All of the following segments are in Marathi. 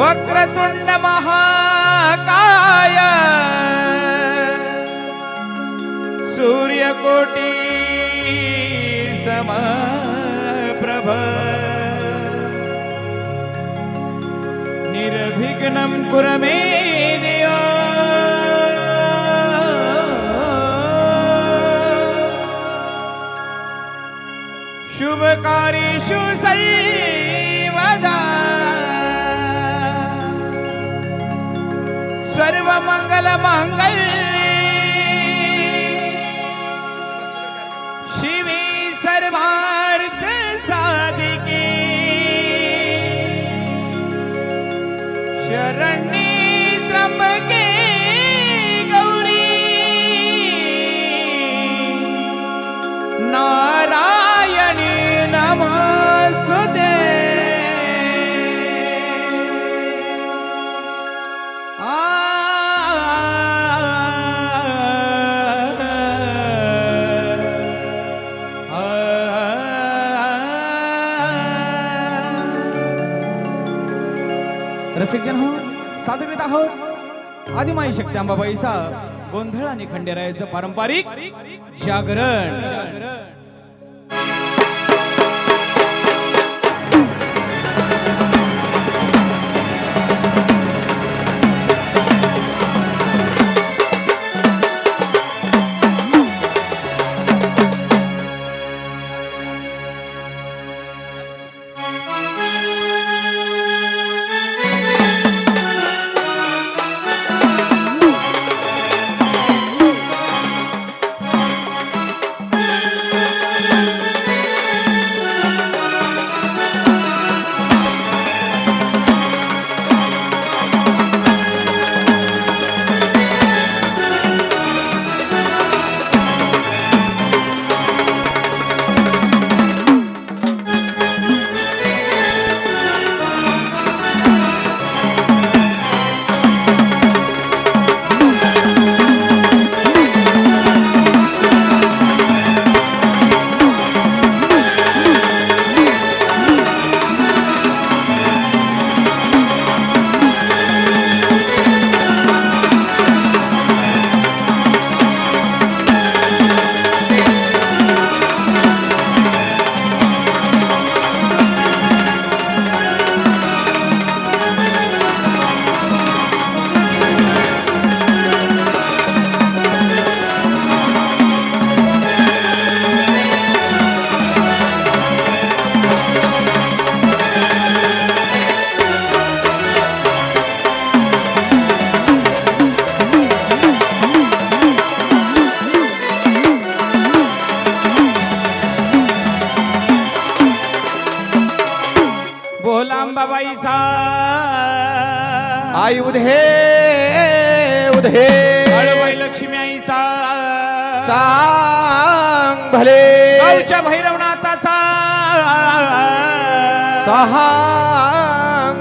वक्रतुण्डमहाकाय सूर्यकोटि समप्रभ। प्रभ पुरमे दियो। शुभकारिषु सै மங்கள மங்கள் शिक्षण हो सादर करीत आहोत आदिमाई शक्ती अंबाबाईचा गोंधळ आणि खंडेरायाचं पारंपरिक जागरण.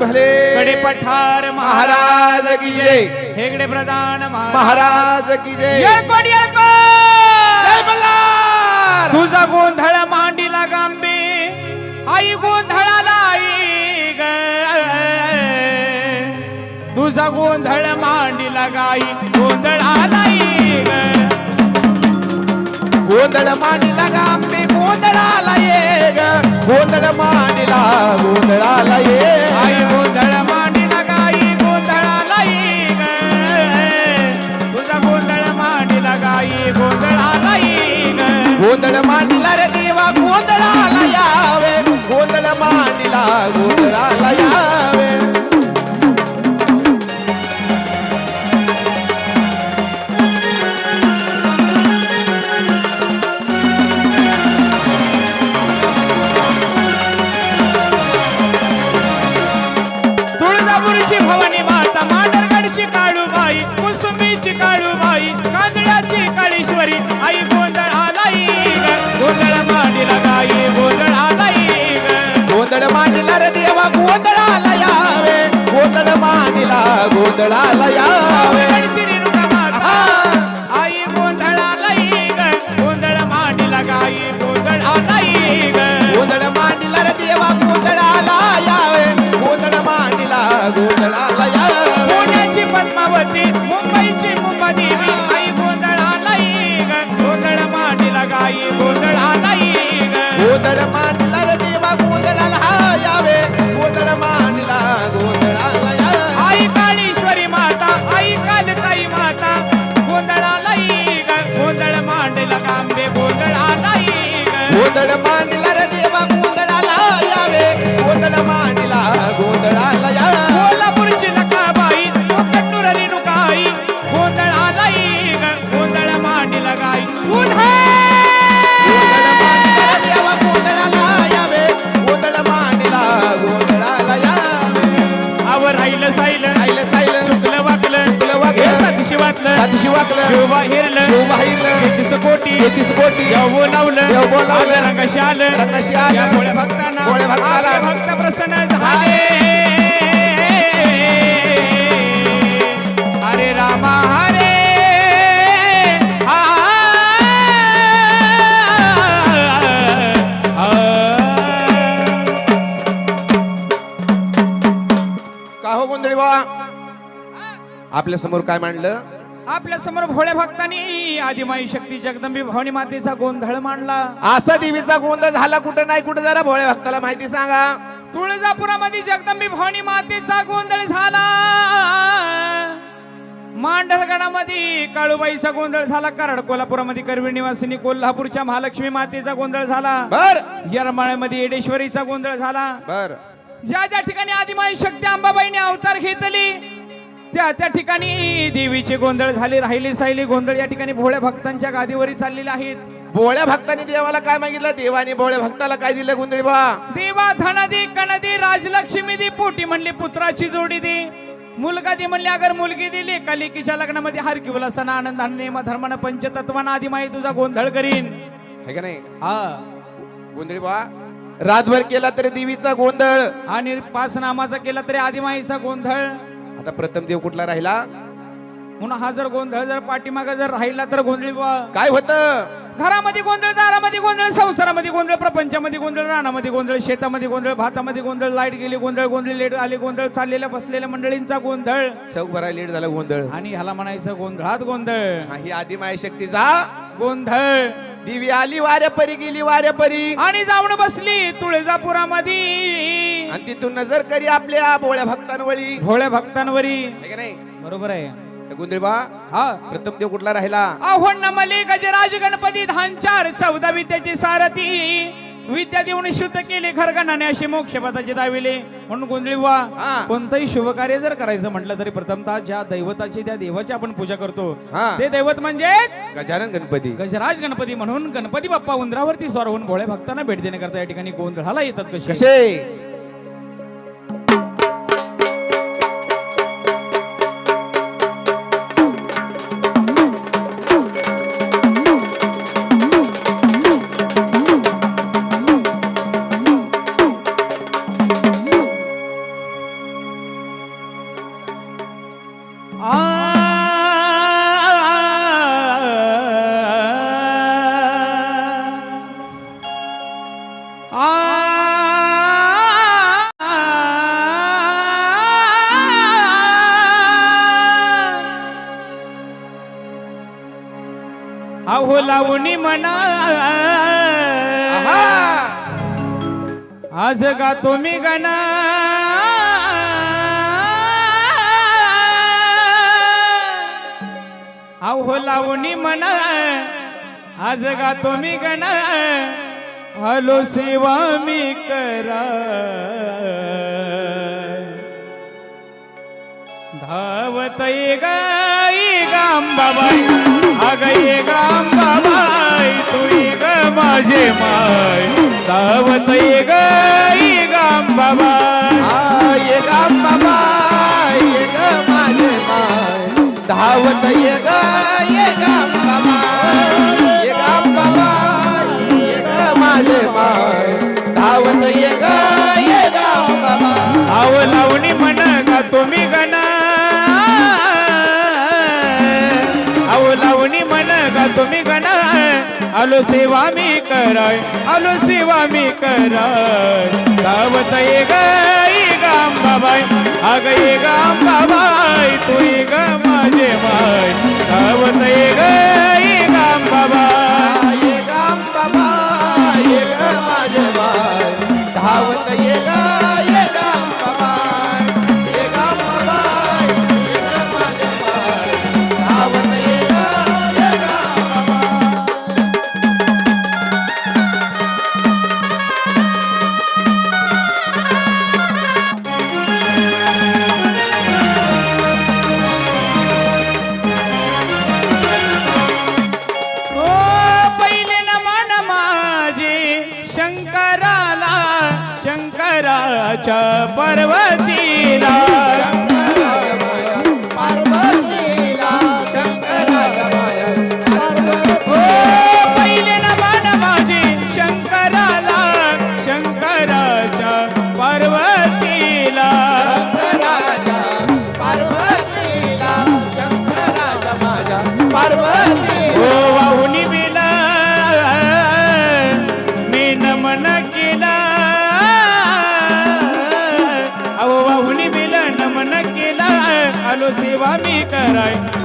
भले। कडे पठार महाराज की जय। हेगडे प्रधान महाराज। की जय। तुझा गोंधळ मांडीला गांबे आई गोंधळाला आई ग. तुझा गोंधळ मांडीला गाई गोंधळाला आई ग. गोंधळ मांडीला गांबे गोंधळाला ये ग गोंधळ मांडीला गोंधळाला ये आई गोंधळ मांडीला गाई गोंधळाला आई ग तुझा गोंधळ मांडीला गाई गोंधळाला आई ग गोंधळ मांडीला रे देवा गोंधळाला यावे. गोंधळ मांडीला गोंधळाला यावे. ಗೋದಳಾಲಯ शिवबाहिरलं एकतीस कोटी तेहतीस कोटी देव बोलावलं देव बोलावलं. आलं रंगाशी आलं. रंगाशी आलं. या भोळ्या भक्तांना भोळ्या भक्ताला. आपले भक्त प्रसन्न झाले. हरे रामा हरे. का हो गोंधळी बा आपल्यासमोर काय मांडलं? आपल्यासमोर भोळ्या भक्तांनी आदिमाई शक्ती जगदंबी भवानी मातेचा गोंधळ मांडला. असा देवीचा गोंधळ झाला कुठं नाही कुठं जरा भोळ्या भक्ताला माहिती सांगा. तुळजापुरामध्ये जगदंबी भवानी मातेचा गोंधळ झाला. मांढरगडामध्ये काळूबाईचा गोंधळ झाला कराड कोल्हापुरामध्ये करवीर निवासिनी कोल्हापूरच्या महालक्ष्मी मातेचा गोंधळ झाला. बर. येरमाळ्यामध्ये येडेश्वरीचा गोंधळ झाला. बर. ज्या ज्या ठिकाणी आदिमाई शक्ती अंबाबाईने अवतार घेतली त्या त्या ठिकाणी देवीचे गोंधळ झाले राहिली साहिली गोंधळ. या ठिकाणी भोळ्या भक्तांच्या गादीवरी चाललेले आहेत. भोळ्या भक्तांनी देवाला काय मागितलं? देवाने भोळ्या भक्ताला काय दिलं गोंधळी बा? देवा धनदी कणदी राजलक्ष्मी दी पोटी म्हणली पुत्राची जोडी दे. मुलगा दी म्हणली अगर मुलगी दिली का लेकीच्या लग्नामध्ये हार किवला सण आनंद नेम धर्मान पंचतत्वाना आधी माई तुझा गोंधळ करीन. है का नाही? हा. गोंधळी बा रातभर केला तरी देवीचा गोंधळ. आणि पाच नामाचा केला तरी आदिमाईचा गोंधळ. आता प्रथम देव कुठला राहिला? म्हणून हा जर गोंधळ जर पाठीमागा जर राहिला तर गोंधळी बुवा. काय होत? घरामध्ये गोंधळ दारामध्ये गोंधळ संसारामध्ये गोंधळ प्रपंचामध्ये गोंधळ रानामध्ये गोंधळ शेतामध्ये गोंधळ भातामध्ये गोंधळ लाइट गेली गोंधळ गोंधळ लेट आले गोंधळ चाललेल्या बसलेल्या मंडळींचा गोंधळ. चौक भरायला लेट झाला गोंधळ. आणि ह्याला म्हणायचं गोंधळात गोंधळ. हा, ही आधी माय शक्तीचा गोंधळ. दिवी आली वाऱ्या परी गेली वाऱ्या परी आणि जाऊन बसली तुळजापुरामध्ये. आणि तिथून नजर करी आपल्या भोळ्या भक्तांवळी. भोळ्या भक्तांवरी. है का नाही? बरोबर आहे. त्या गोंधळी बा हा. प्रथम देव कुठला राहिला? आव्हान मले गजराज गणपती धान चार चौदा विद्याची सारथी. विद्या देऊन शुद्ध केले खरगणाने असे मोक्षपदाचे दाविले. म्हणून गोंधळी वा. कोणतंही शुभ कार्य जर करायचं म्हटलं तरी प्रथमतः ज्या दैवताची त्या देवाची आपण पूजा करतो. ते दैवत म्हणजेच गजानन गणपती. गजराज गणपती म्हणून गणपती बाप्पा उंदरावरती स्वार होऊन भोळ्या भक्तांना भेट देण्याकरता या ठिकाणी गोंधळाला येतात कसे? अहो लावणी म्हणा. आज गातो मी गणा. अहो लावणी म्हणा. आज गातो मी गणा. हलो सेवा मी करा. धावत गाई गांबाबाई. अग ये गांबाबाई तू ये ग माझे माय धावत ये गाई गांबाबाई आ, ये गाम बाबा ये ग माझे माय धावत ये ये ये ग माझे माय धावत ये ग ये गाम बाबा आव लावणी म्हण का तुम्ही गणा तुम्ही गणाय. आलो सेवा मी कराय आलो सेवा मी कराय. गावत ये गाई गाम बाबाय अग ये गाम बाबाय तू ये ग माझे बाय गावत ये गाई गाम बाबाय ये गाम बाबा ये ग माझे बाय धावत ये गाय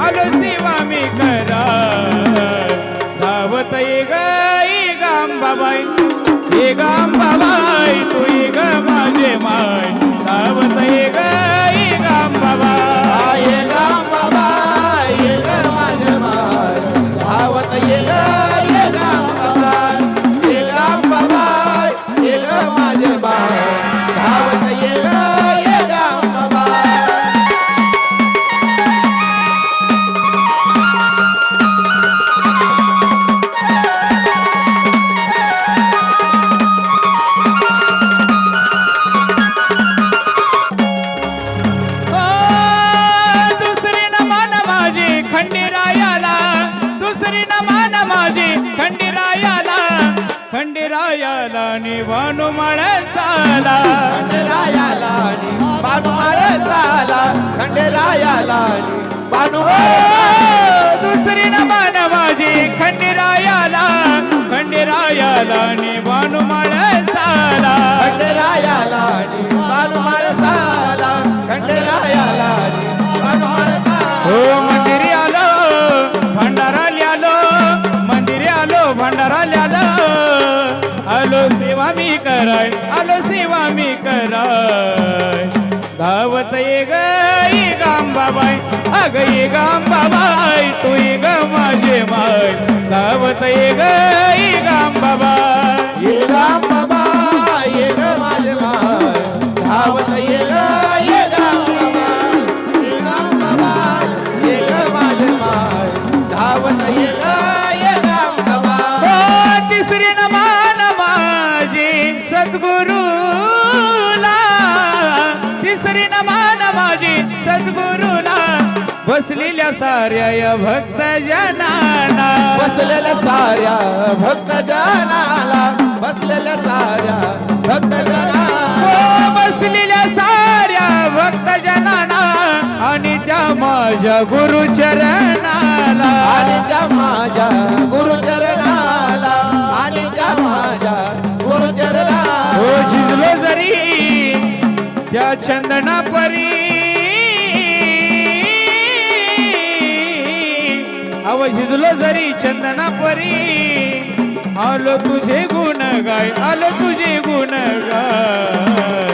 कराय आलो माळसाला खंडेरायाला हो मंदिरी आलो भंडाराली आलो मंदिरी आलो भंडाराली आलो. आलो सेवा मी कराय आलो सेवा मी कराय. धावत ये ग ये गाम बाबाई अग ये गाम बाबाई तू ये ग माझे माय. धावत ये ग ये गाम बाबाई ये गाम धावत ये ग ये बाबा ये बाबा ये ग माझे माय धावत ये ग ये गाम बाबा तिसरी नमान माझी सद्गुरूला. तिसरी नमान बसलेल्या साऱ्या या भक्त जनाना बसलेल्या साऱ्या भक्त जनाला बसलेल्या साऱ्या भक्त ओ जनाला बसलेल्या साऱ्या भक्त जनाना आणि त्या माझ्या गुरुचरणाला. आणि त्या माझ्या गुरुचरणाला. आणि त्या माझ्या हो गुरुचरणाला शिजलो जरी त्या चंदना परी शिजलो जरी चंदना परी आलो तुझे गुण गाय आलो तुझे गुण गाय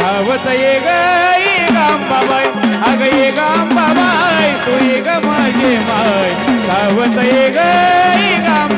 धावत ये गाई गाम बाबाई अग ये गाम बाबाई तू ये ग माझे माय. धावत ये गाई गाम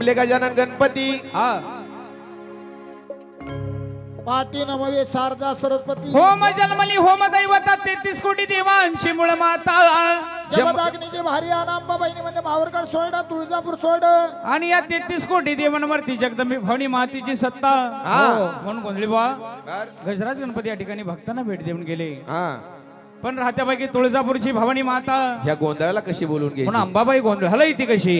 नमले गजानन गणपती हा पाटी नमवे शारदा सरस्वती होम जन्मली होम दैवता तेहतीस कोटी देवांची मूळ माता जमदाग्नीची भारी आनांबा बहिणी म्हणजे मावरगड सोड तुळजापूर सोड आणि या तेहतीस कोटी देवनवरती जगदंबे भवानी मातीची सत्ता हा. म्हणून गोंधळी बा. गजराज गणपती या ठिकाणी भक्तांना भेट देऊन गेले हा पण राहत्यापैकी तुळजापूरची भवानी माता ह्या गोंधळाला कशी बोलून म्हणून घ्यायची अंबाबाई गोंधळाला येते कशी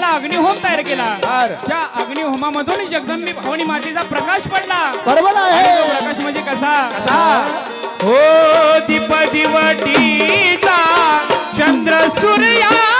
केला अग्निहोम तयार केला बर. त्या अग्निहोमामधून जगदंबी भवानी मातेचा प्रकाश पडला बरोबर आणि आहे प्रकाश म्हणजे कसा? हो दीप दिवटीचा चंद्र सूर्याचा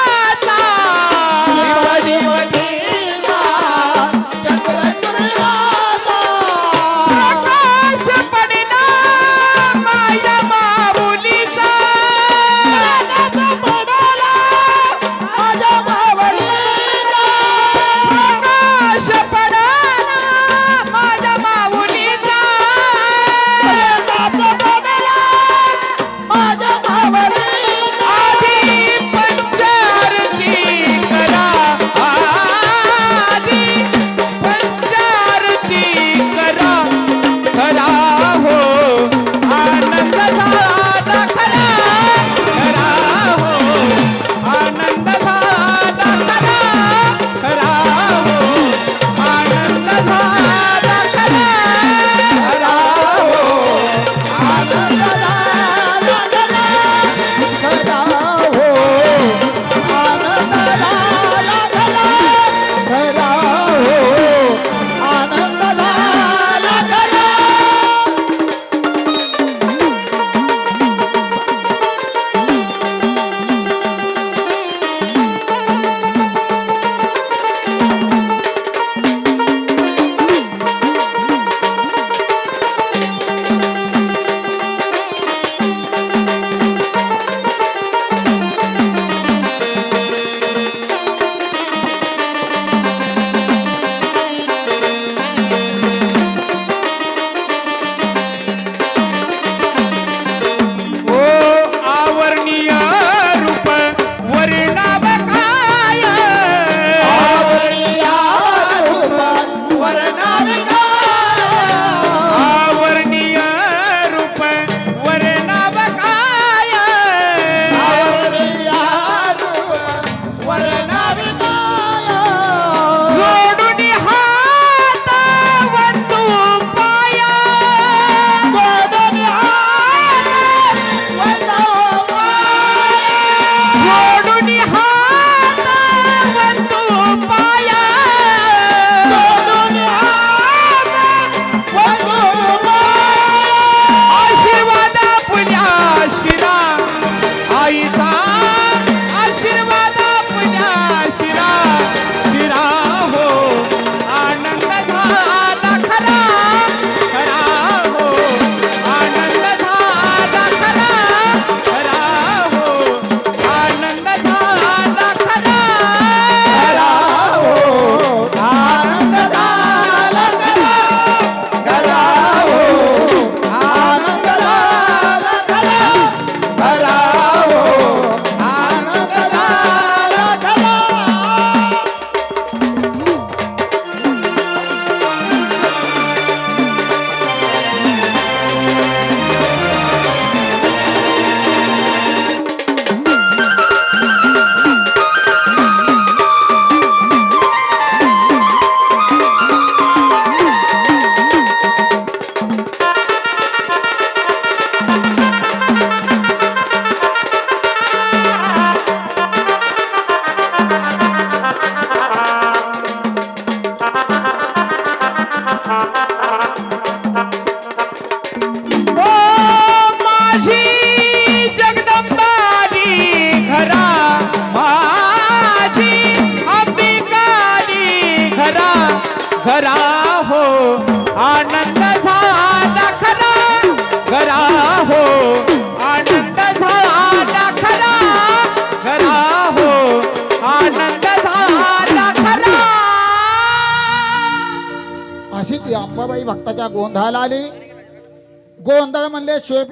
champion.